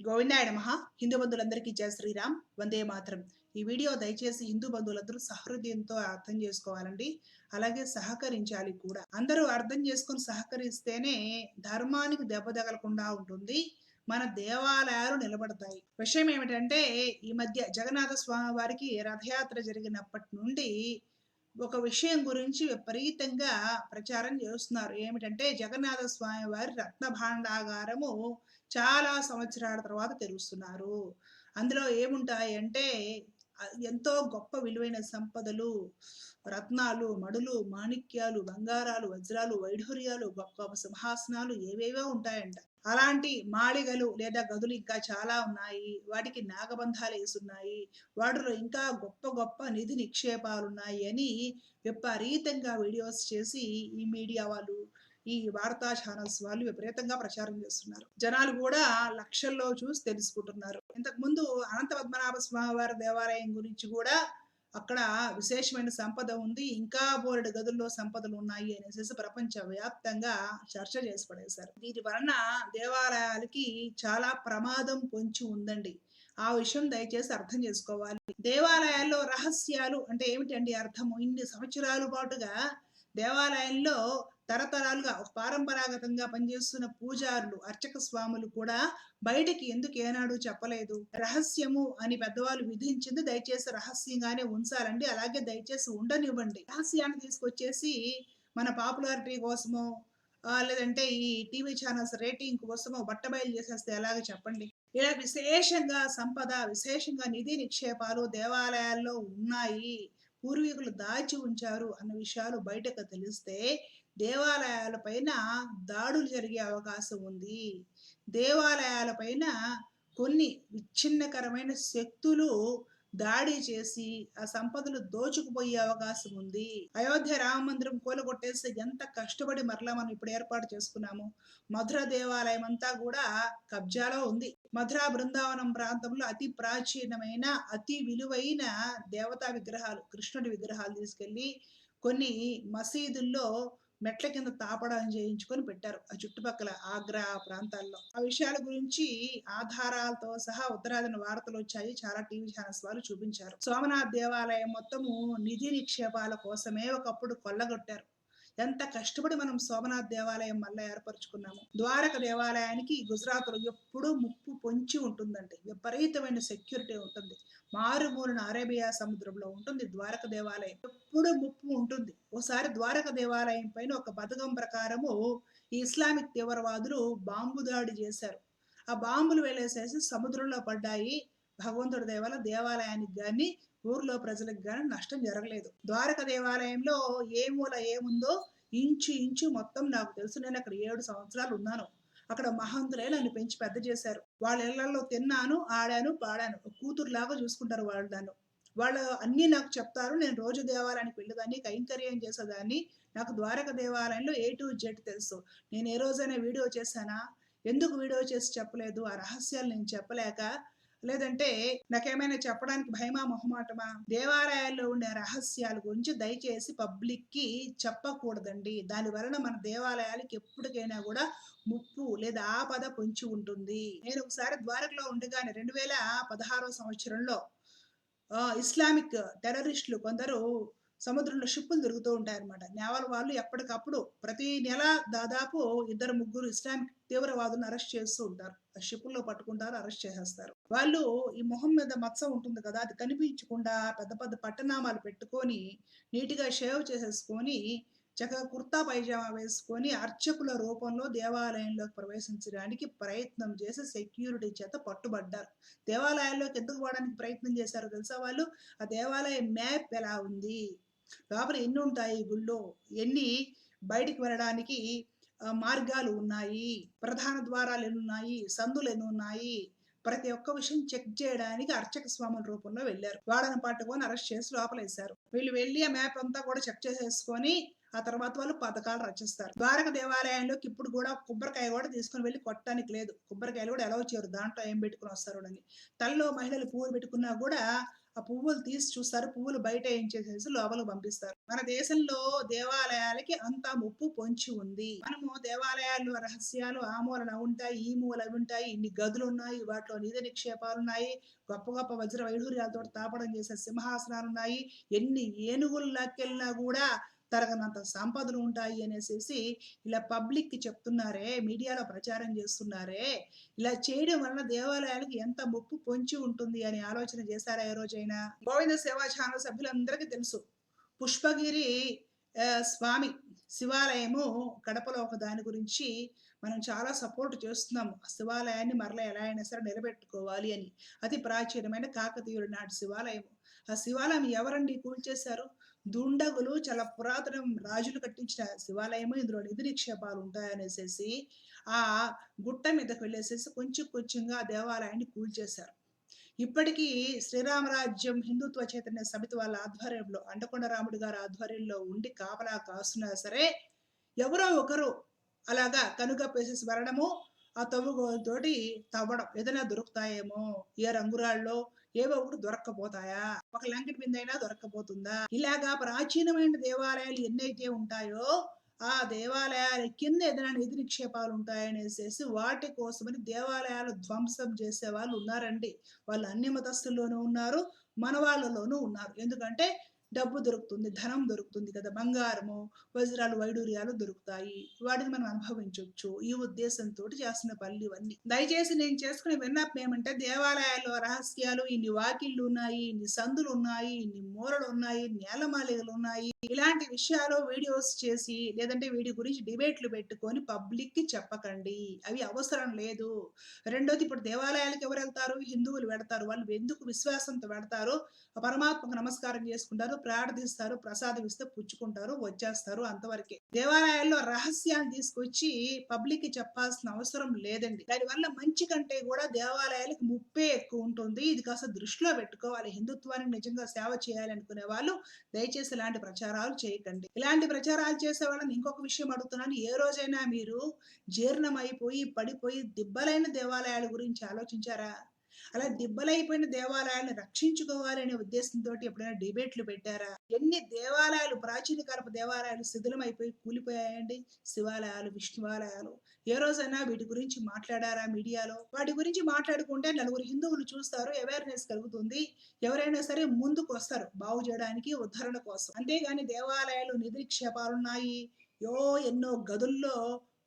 గోవిందాయ నమ. హిందూ బంధువులందరికీ జయ శ్రీరామ్. వందే మాత్రం. ఈ వీడియో దయచేసి హిందూ బంధువులందరూ సహృదయంతో అర్థం చేసుకోవాలండి. అలాగే సహకరించాలి కూడా. అందరూ అర్థం చేసుకొని సహకరిస్తేనే ధర్మానికి దెబ్బ తగలకుండా ఉంటుంది. మన దేవాలయాలు నిలబడతాయి. విషయం ఏమిటంటే ఈ మధ్య జగన్నాథ స్వామి వారికి రథయాత్ర జరిగినప్పటి నుండి ఒక విషయం గురించి విపరీతంగా ప్రచారం చేస్తున్నారు. ఏమిటంటే జగన్నాథ స్వామి వారి రత్న భాండాగారము చాలా సంవత్సరాల తర్వాత తెలుస్తున్నారు. అందులో ఏముంటాయి అంటే ఎంతో గొప్ప విలువైన సంపదలు రత్నాలు మడులు మాణిక్యాలు బంగారాలు వజ్రాలు వైఢూర్యాలు గొప్ప గొప్ప సింహాసనాలు ఏవేవో ఉంటాయంట. అలాంటి మాళిగలు లేదా గదులు ఇంకా చాలా ఉన్నాయి. వాటికి నాగబంధాలు వేసున్నాయి. వాటిలో ఇంకా గొప్ప గొప్ప నిధి నిక్షేపాలు ఉన్నాయి అని విపరీతంగా వీడియోస్ చేసి ఈ మీడియా వాళ్ళు ఈ వార్తా ఛానల్స్ వాళ్ళు విపరీతంగా ప్రచారం చేస్తున్నారు. జనాలు కూడా లక్షల్లో చూసి తెలుసుకుంటున్నారు. ఇంతకు ముందు అనంత పద్మనాభ స్వామి వారి దేవాలయం గురించి కూడా అక్కడ విశేషమైన సంపద ఉంది. ఇంకా బోలెడు గదుల్లో సంపదలు ఉన్నాయి అనేసి ప్రపంచ వ్యాప్తంగా చర్చ చేసి పడేశారు దీని వలన దేవాలయాలకి చాలా ప్రమాదం పొంచి ఉందండి. ఆ విషయం దయచేసి అర్థం చేసుకోవాలి. దేవాలయాల్లో రహస్యాలు అంటే ఏమిటండి అర్థము? ఇన్ని సంవత్సరాల పాటుగా దేవాలయంలో తరతరాలుగా పారంపరాగతంగా పనిచేస్తున్న పూజారులు అర్చక స్వాములు కూడా బయటికి ఎందుకు ఏనాడు చెప్పలేదు? రహస్యము అని పెద్దవాళ్ళు విధించింది దయచేసి రహస్యంగానే ఉంచాలండి. అలాగే దయచేసి ఉండనివ్వండి. రహస్యాన్ని తీసుకొచ్చేసి మన పాపులారిటీ కోసమో లేదంటే ఈ టీవీ ఛానల్స్ రేటింగ్ కోసమో బట్టబయలు చేసేస్తే ఎలాగ చెప్పండి? ఇలా విశేషంగా సంపద విశేషంగా నిధి నిక్షేపాలు దేవాలయాల్లో ఉన్నాయి. పూర్వీకులు దాచి ఉంచారు అన్న విషయాలు బయటకు తెలిస్తే దేవాలయాలపైన దాడులు జరిగే అవకాశం ఉంది. దేవాలయాలపైన కొన్ని విచ్ఛిన్నకరమైన శక్తులు దాడి చేసి ఆ సంపదలు దోచుకుపోయే అవకాశం ఉంది. అయోధ్య రామ మందిరం కూలగొట్టేసి ఎంత కష్టపడి మరలా మనం ఇప్పుడు ఏర్పాటు చేసుకున్నాము మధుర దేవాలయం అంతా కూడా కబ్జాలో ఉంది. మధుర బృందావనం ప్రాంతంలో అతి ప్రాచీనమైన అతి విలువైన దేవతా విగ్రహాలు కృష్ణుడి విగ్రహాలు తీసుకెళ్ళి కొన్ని మసీదుల్లో మెట్ల కింద తాపడం చేయించుకొని పెట్టారు ఆ చుట్టుపక్కల ఆగ్రా ప్రాంతాల్లో. ఆ విషయాల గురించి ఆధారాలతో సహా ఉత్తరాదిన వార్తలు వచ్చాయి. చాలా టీవీ ఛానల్స్ వాళ్ళు చూపించారు. సోమనాథ్ దేవాలయం మొత్తము నిధి నిక్షేపాల కోసమే ఒకప్పుడు కొల్లగొట్టారు. ఎంత కష్టపడి మనం సోమనాథ్ దేవాలయం మళ్ళీ ఏర్పరచుకున్నాము. ద్వారక దేవాలయానికి గుజరాత్లో ఎప్పుడూ ముప్పు పొంచి ఉంటుందండి. విపరీతమైన సెక్యూరిటీ ఉంటుంది. మారుమూలన అరేబియా సముద్రంలో ఉంటుంది ద్వారక దేవాలయం. ఎప్పుడూ ముప్పు ఉంటుంది. ఒకసారి ద్వారక దేవాలయం పైన ఒక పథకం ప్రకారము ఈ ఇస్లామిక్ తీవ్రవాదులు బాంబు దాడి చేశారు. ఆ బాంబులు వెళ్ళేసేసి సముద్రంలో పడ్డాయి భగవంతుడి దేవాల దేవాలయానికి గాని ఊర్లో ప్రజలకు గాని నష్టం జరగలేదు. ద్వారక దేవాలయంలో ఏ మూల ఏముందో ఇంచు ఇంచు మొత్తం నాకు తెలుసు. నేను అక్కడ ఏడు సంవత్సరాలు ఉన్నాను. అక్కడ మహంతులే నన్ను పెంచి పెద్ద చేశారు. వాళ్ళ ఇళ్ళలో తిన్నాను ఆడాను పాడాను. కూతురులాగా చూసుకుంటారు వాళ్ళు నన్ను. వాళ్ళు అన్నీ నాకు చెప్తారు. నేను రోజు దేవాలయానికి వెళ్ళేదాన్ని కైంకర్యం చేసేదాన్ని. నాకు ద్వారక దేవాలయంలో ఏ టు జెడ్ తెలుసు. నేను ఏ రోజైనా వీడియో చేశానా? ఎందుకు వీడియో చేసి చెప్పలేదు? ఆ రహస్యాలు నేను చెప్పలేక లేదంటే నాకేమైనా చెప్పడానికి భయమా మొహమాటమా? దేవాలయాల్లో ఉండే రహస్యాల గురించి దయచేసి పబ్లిక్కి చెప్పకూడదండి. దాని వలన మన దేవాలయాలకి ఎప్పటికైనా కూడా ముప్పు లేదా ఆపద పొంచి ఉంటుంది. నేను ఒకసారి ద్వారకలో ఉండగానే రెండు వేల పదహారో సంవత్సరంలో ఇస్లామిక్ టెర్రరిస్టులు కొందరు సముద్రంలో షిప్పులు తిరుగుతూ ఉంటాయన్నమాట. నేవల్ వాళ్ళు ఎప్పటికప్పుడు ప్రతి నెల దాదాపు ఇద్దరు ముగ్గురు ఇస్లామిక్ తీవ్రవాదులను అరెస్ట్ చేస్తూ ఉంటారు. ఆ షిప్పుల్లో పట్టుకుంటారు అరెస్ట్ చేసేస్తారు. వాళ్ళు ఈ మొహం మీద మచ్చ ఉంటుంది కదా అది కనిపించకుండా పెద్ద పెద్ద పట్టనామాలు పెట్టుకొని నీట్గా షేవ్ చేసేసుకొని చక్కగా కుర్తా పైజామా వేసుకొని అర్చకుల రూపంలో దేవాలయంలోకి ప్రవేశించడానికి ప్రయత్నం చేసి సెక్యూరిటీ చేత పట్టుబడ్డారు. దేవాలయాల్లోకి ఎందుకు పోవడానికి ప్రయత్నం చేశారో తెలుసా వాళ్ళు? ఆ దేవాలయం మ్యాప్ ఎలా ఉంది? లోపల ఎన్ని ఉంటాయి గుళ్ళో? ఎన్ని? బయటికి వెళ్ళడానికి మార్గాలు ఉన్నాయి. ప్రధాన ద్వారాలు ఎన్ని ఉన్నాయి సందులు ఎన్ని ఉన్నాయి ప్రతి ఒక్క విషయం చెక్ చేయడానికి అర్చక స్వాముల రూపంలో వెళ్ళారు. వాడని పట్టుకొని అరెస్ట్ చేసి లోపలేశారు. వీళ్ళు వెళ్ళి ఆ మ్యాప్ అంతా కూడా చెక్ చేసేసుకొని ఆ తర్వాత వాళ్ళు పథకాలు రచిస్తారు. ద్వారక దేవాలయంలోకి ఇప్పుడు కూడా కొబ్బరికాయ కూడా తీసుకుని వెళ్ళి కొట్టడానికి లేదు. కొబ్బరికాయలు కూడా ఎలా వచ్చారు దాంట్లో ఏం పెట్టుకుని వస్తారు అని. తలలో మహిళలు పువ్వులు పెట్టుకున్నా కూడా ఆ పువ్వులు తీసి చూస్తారు. పువ్వులు బయట ఏం చేసేసి లోపలకు పంపిస్తారు. మన దేశంలో దేవాలయాలకి అంత ముప్పు పొంచి ఉంది. మనము దేవాలయాలు రహస్యాలు ఆ మూలన ఉంటాయి ఈ మూల అవి ఉంటాయి ఇన్ని గదులు ఉన్నాయి వాటిలో నిధి నిక్షేపాలు ఉన్నాయి గొప్ప గొప్ప వజ్ర వైఢూర్యాలతో తాపడం చేసే సింహాసనాలు ఉన్నాయి ఎన్ని ఏనుగులు లాక్కెళ్ళినా కూడా తరగనంత సంపదలు ఉంటాయి అనేసి ఇలా పబ్లిక్కి చెప్తున్నారే మీడియాలో ప్రచారం చేస్తున్నారే ఇలా చేయడం వలన దేవాలయాలకు ఎంత ముప్పు పొంచి ఉంటుంది అని ఆలోచన చేశారా ఏ రోజైనా? గోవింద సేవా ఛానల్ సభ్యులందరికీ తెలుసు. పుష్పగిరి స్వామి శివాలయము కడపలో ఒక దాని గురించి మనం చాలా సపోర్ట్ చేస్తున్నాము. ఆ శివాలయాన్ని మరలా ఎలా అయినా సరే నిలబెట్టుకోవాలి అని. అతి ప్రాచీనమైన కాకతీయుడు నాటి శివాలయం ఆ శివాలయం ఎవరండి కూల్చేశారు? దుండగులు చాలా పురాతన రాజులు కట్టించిన శివాలయము. ఇందులో నిధి నిక్షేపాలు ఉంటాయనేసేసి ఆ గుట్ట మీదకి వెళ్ళేసేసి కొంచెం కొంచెంగా ఆ దేవాలయాన్ని కూల్చేశారు ఇప్పటికీ శ్రీరామరాజ్యం హిందుత్వ చైతన్య సమితి వాళ్ళ ఆధ్వర్యంలో అండకొండ రాముడు గారి ఆధ్వర్యంలో ఉండి కాపలా కాస్తున్నా సరే ఎవరో ఒకరు అలాగా కనుగప్పేసేసి వెళ్ళడము ఆ తవ్వుతోటి తవ్వడం ఏదైనా దొరుకుతాయేమో. ఏ రంగురాళ్ళలో ఏవో ఒకటి దొరక్కపోతాయా? ఒక లంకెట్ బిందైనా దొరక్కపోతుందా? ఇలాగా ప్రాచీనమైన దేవాలయాలు ఎన్నైతే ఉంటాయో ఆ దేవాలయాల కింద ఏదైనా నిధి నిక్షేపాలు ఉంటాయనేసేసి వాటి కోసమని దేవాలయాలు ధ్వంసం చేసే వాళ్ళు ఉన్నారండి. వాళ్ళు అన్ని మతస్థుల్లోనూ ఉన్నారు మన వాళ్ళలోనూ ఉన్నారు. ఎందుకంటే డబ్బు దొరుకుతుంది ధనం దొరుకుతుంది కదా బంగారము వజ్రాలు వైడూర్యాలు దొరుకుతాయి. వాటిని మనం అనుభవించవచ్చు ఈ ఉద్దేశంతో చేస్తున్న పనులు ఇవన్నీ దయచేసి నేను చేసుకునే విన్నపం ఏమంటే దేవాలయాల్లో రహస్యాలు ఇన్ని వాకిళ్ళు ఉన్నాయి ఇన్ని సందులు ఉన్నాయి ఇన్ని మూరలు ఉన్నాయి నేలమాళిగలు ఉన్నాయి ఇలాంటి విషయాలు వీడియోస్ చేసి లేదంటే వీటి గురించి డిబేట్లు పెట్టుకొని పబ్లిక్కి చెప్పకండి. అవి అవసరం లేదు. రెండోది ఇప్పుడు దేవాలయాలకు ఎవరు వెళ్తారు? హిందువులు వెడతారు వాళ్ళు ఎందుకు విశ్వాసంతో వెడతారు పరమాత్మకు నమస్కారం చేసుకుంటారు ప్రార్థిస్తారు ప్రసాదం ఇస్తే పుచ్చుకుంటారు వచ్చేస్తారు అంతవరకే. దేవాలయాల్లో రహస్యాన్ని తీసుకొచ్చి పబ్లిక్కి చెప్పాల్సిన అవసరం లేదండి. దానివల్ల మంచి కంటే కూడా దేవాలయాలకు ముప్పే ఎక్కువ ఉంటుంది. ఇది కాస్త దృష్టిలో పెట్టుకోవాలి. హిందుత్వానికి నిజంగా సేవ చేయాలనుకునే వాళ్ళు దయచేసి ఇలాంటి ప్రచారం ప్రచారాలు చేయకండి. ఇలాంటి ప్రచారాలు చేసే వాళ్ళని ఇంకొక విషయం అడుగుతున్నాను. ఏ రోజైనా మీరు జీర్ణమైపోయి పడిపోయి దిబ్బలైన దేవాలయాల గురించి ఆలోచించారా? అలా దిబ్బలైపోయిన దేవాలయాలను రక్షించుకోవాలనే ఉద్దేశంతో ఎప్పుడైనా డిబేట్లు పెట్టారా? ఎన్ని దేవాలయాలు ప్రాచీన కాలపు దేవాలయాలు శిథిలమైపోయి కూలిపోయాయండి? శివాలయాలు విష్ణువాలయాలు. ఏ రోజైనా వీటి గురించి మాట్లాడారా మీడియాలో? వాటి గురించి మాట్లాడుకుంటే నలుగురు హిందువులు చూస్తారు అవేర్నెస్ కలుగుతుంది. ఎవరైనా సరే ముందుకు వస్తారు బాగు చేయడానికి ఉద్ధరణ కోసం. అంతేగాని దేవాలయాలు నిధిక్షేపాలున్నాయి. నిక్షేపాలున్నాయి యో ఎన్నో గదుల్లో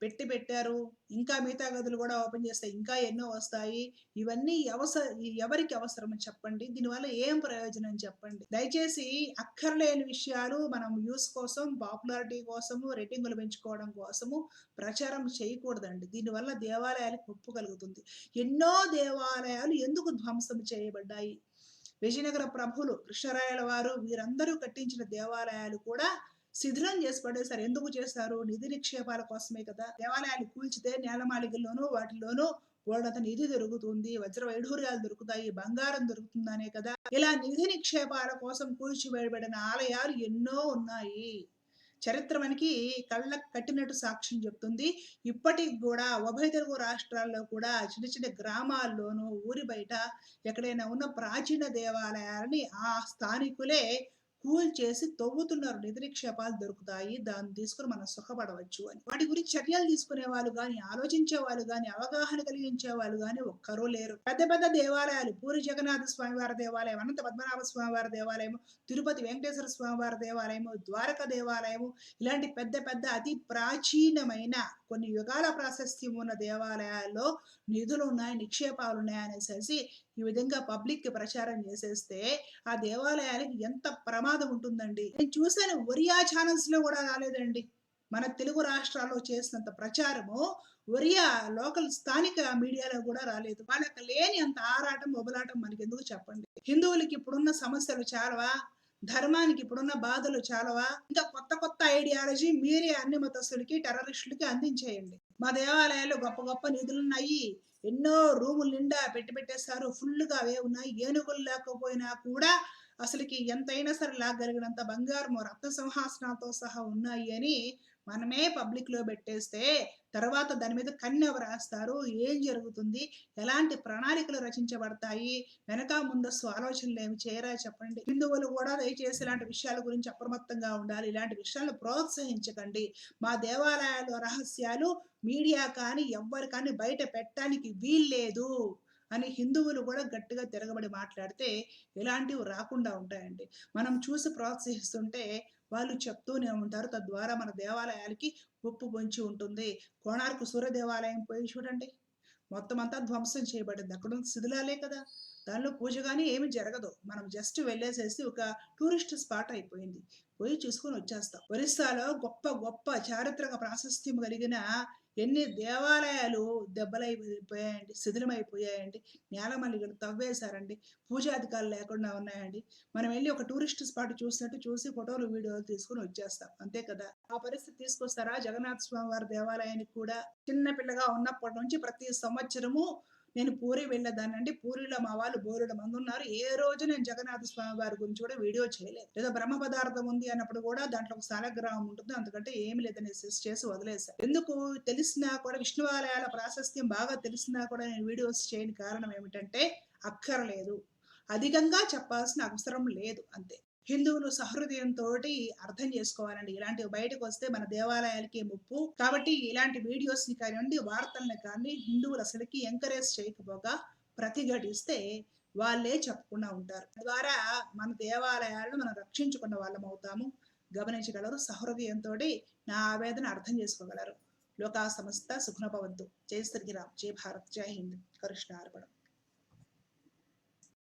పెట్టి పెట్టారు. ఇంకా మిగతా గదులు కూడా ఓపెన్ చేస్తే ఇంకా ఎన్నో వస్తాయి. ఇవన్నీ అవసర ఎవరికి అవసరం చెప్పండి. దీనివల్ల ఏం ప్రయోజనం చెప్పండి. దయచేసి అక్కర్లేని విషయాలు మనం యూస్ కోసం పాపులారిటీ కోసము రేటింగులు పెంచుకోవడం కోసము ప్రచారం చేయకూడదండి. దీనివల్ల దేవాలయాలకు ముప్పు కలుగుతుంది. ఎన్నో దేవాలయాలు ఎందుకు ధ్వంసం చేయబడ్డాయి? విజయనగర ప్రభులు కృష్ణరాయల వారు వీరందరూ కట్టించిన దేవాలయాలు కూడా శిథిలం చేసి పడేశారు ఎందుకు చేస్తారు? నిధి నిక్షేపాల కోసమే కదా. దేవాలయాలు కూల్చితే నేలమాళికల్లోనూ వాటిలోనూ వాళ్ళంత నిధి దొరుకుతుంది. వజ్ర వైఢూర్యాలు దొరుకుతాయి బంగారం దొరుకుతుందనే కదా. ఇలా నిధి నిక్షేపాల కోసం కూల్చివేయబడిన ఆలయాలు ఎన్నో ఉన్నాయి. చరిత్ర మనకి కళ్ళకు కట్టినట్టు సాక్ష్యం చెప్తుంది. ఇప్పటికి కూడా ఉభయ తెలుగు రాష్ట్రాల్లో కూడా చిన్న చిన్న గ్రామాల్లోనూ ఊరి బయట ఎక్కడైనా ఉన్న ప్రాచీన దేవాలయాలని ఆ స్థానికులే కూల్ చేసి తవ్వుతున్నారు. నిధినిక్షేపాలు దొరుకుతాయి. దాన్ని తీసుకుని మనం సుఖపడవచ్చు అని. వాటి గురించి చర్యలు తీసుకునే వాళ్ళు కానీ ఆలోచించే వాళ్ళు కానీ అవగాహన కలిగించే వాళ్ళు కానీ ఒక్కరూ లేరు. పెద్ద పెద్ద దేవాలయాలు పూరి జగన్నాథ స్వామివారి దేవాలయం అనంత పద్మనాభ స్వామివారి దేవాలయం తిరుపతి వెంకటేశ్వర స్వామివారి దేవాలయము ద్వారక దేవాలయము ఇలాంటి పెద్ద పెద్ద అతి ప్రాచీనమైన కొన్ని యుగాల ప్రాశస్త్యం ఉన్న దేవాలయాల్లో నిధులు ఉన్నాయి నిక్షేపాలు ఉన్నాయి అనేసి ఈ విధంగా పబ్లిక్కి ప్రచారం చేసేస్తే ఆ దేవాలయాలకి ఎంత ప్రమాదం ఉంటుందండి. నేను చూశాను ఒరియా ఛానల్స్లో కూడా రాలేదండి. మన తెలుగు రాష్ట్రాల్లో చేసినంత ప్రచారము ఒరియా లోకల్ స్థానిక మీడియాలో కూడా రాలేదు. వాళ్ళకి లేని అంత ఆరాటం ఒబలాటం మనకి ఎందుకు చెప్పండి? హిందువులకి ఇప్పుడున్న సమస్యలు చాలా ధర్మానికి ఇప్పుడున్న బాధలు చాలవా? ఇంకా కొత్త కొత్త ఐడియాలజీ మీరే అన్ని మతస్థులకి టెర్రరిస్టులకి అందించేయండి. మా దేవాలయాలు గొప్ప గొప్ప నిధులున్నాయి ఎన్నో రూములు నిండా పెట్టి పెట్టేస్తారు ఫుల్గా అవే ఉన్నాయి. ఏనుగులు లేకపోయినా కూడా అసలుకి ఎంతైనా సరే లాగలిగినంత బంగారము రత్న సింహాసనాలతో సహా ఉన్నాయి అని మనమే పబ్లిక్లో పెట్టేస్తే తర్వాత దాని మీద కన్ను ఎవరు రాస్తారు ఏం జరుగుతుంది? ఎలాంటి ప్రణాళికలు రచించబడతాయి? వెనక ముందస్తు ఆలోచనలు ఏమి చేయరా చెప్పండి. హిందువులు కూడా దయచేసి ఇలాంటి విషయాల గురించి అప్రమత్తంగా ఉండాలి. ఇలాంటి విషయాలను ప్రోత్సహించకండి. మా దేవాలయాల రహస్యాలు మీడియా కానీ ఎవ్వరు కానీ బయట పెట్టడానికి వీల్లేదు అని హిందువులు కూడా గట్టిగా తిరగబడి మాట్లాడితే ఇలాంటివి రాకుండా ఉంటాయండి. మనం చూసి ప్రోత్సహిస్తుంటే వాళ్ళు చెప్తూనే ఉంటారు. తద్వారా మన దేవాలయాలకి ఉప్పు పొంచి ఉంటుంది. కోణార్కు సూర్య దేవాలయం పోయి చూడండి. మొత్తం అంతా ధ్వంసం చేయబడింది. అక్కడ శిథిలాలే కదా. దానిలో పూజ కానీ ఏమి జరగదు. మనం జస్ట్ వెళ్ళేసేసి ఒక టూరిస్ట్ స్పాట్ అయిపోయింది. పోయి చూసుకొని వచ్చేస్తాం. ఒరిస్సాలో గొప్ప గొప్ప చారిత్రక ప్రాశస్త్యం కలిగిన ఎన్ని దేవాలయాలు దెబ్బలైపోయాయండి శిథిలమైపోయాయండి నేలమల్లిగలు తవ్వేశారండి పూజాధికారులు లేకుండా ఉన్నాయండి. మనం వెళ్ళి ఒక టూరిస్ట్ స్పాట్ చూసినట్టు చూసి ఫోటోలు వీడియోలు తీసుకుని వచ్చేస్తాం. అంతే కదా? ఆ పరిస్థితి తీసుకొస్తారా? జగన్నాథ స్వామి వారి దేవాలయానికి కూడా చిన్న పిల్లగా ఉన్నప్పటి నుంచి ప్రతి సంవత్సరము నేను పూరి వెళ్ళేదానండి పూరిలో మా వాళ్ళు బోరుడు మంది ఉన్నారు. ఏ రోజు నేను జగన్నాథ స్వామి వారి గురించి కూడా వీడియో చేయలేదు. లేదా బ్రహ్మ పదార్థం ఉంది అన్నప్పుడు కూడా దాంట్లో ఒక సాలగ్రామం ఉంటుంది. అందుకంటే ఏమి లేదని చేసి వదిలేసాను ఎందుకు తెలిసినా కూడా విష్ణువాలయాల ప్రాశస్త్యం బాగా తెలిసినా కూడా నేను వీడియోస్ చేయని కారణం ఏమిటంటే అక్కర్లేదు. అధికంగా చెప్పాల్సిన అవసరం లేదు. అంతే. హిందువులు సహృదయంతో అర్థం చేసుకోవాలండి. ఇలాంటివి బయటకు వస్తే మన దేవాలయాలకి ముప్పు. కాబట్టి ఇలాంటి వీడియోస్ని కానివ్వండి వార్తల్ని కానీ హిందువులు అసలుకి ఎంకరేజ్ చేయకపోగా ప్రతిఘటిస్తే వాళ్ళే చెప్పకుండా ఉంటారు. ద్వారా మన దేవాలయాలను మనం రక్షించుకున్న వాళ్ళం అవుతాము. గమనించగలరు సహృదయంతో నా ఆవేదన అర్థం చేసుకోగలరు. లోకా సంస్థ సుఖనభవంతు జై శ్రీరామ్. జై భారత్. జై హింద్. కృష్ణ అర్పణం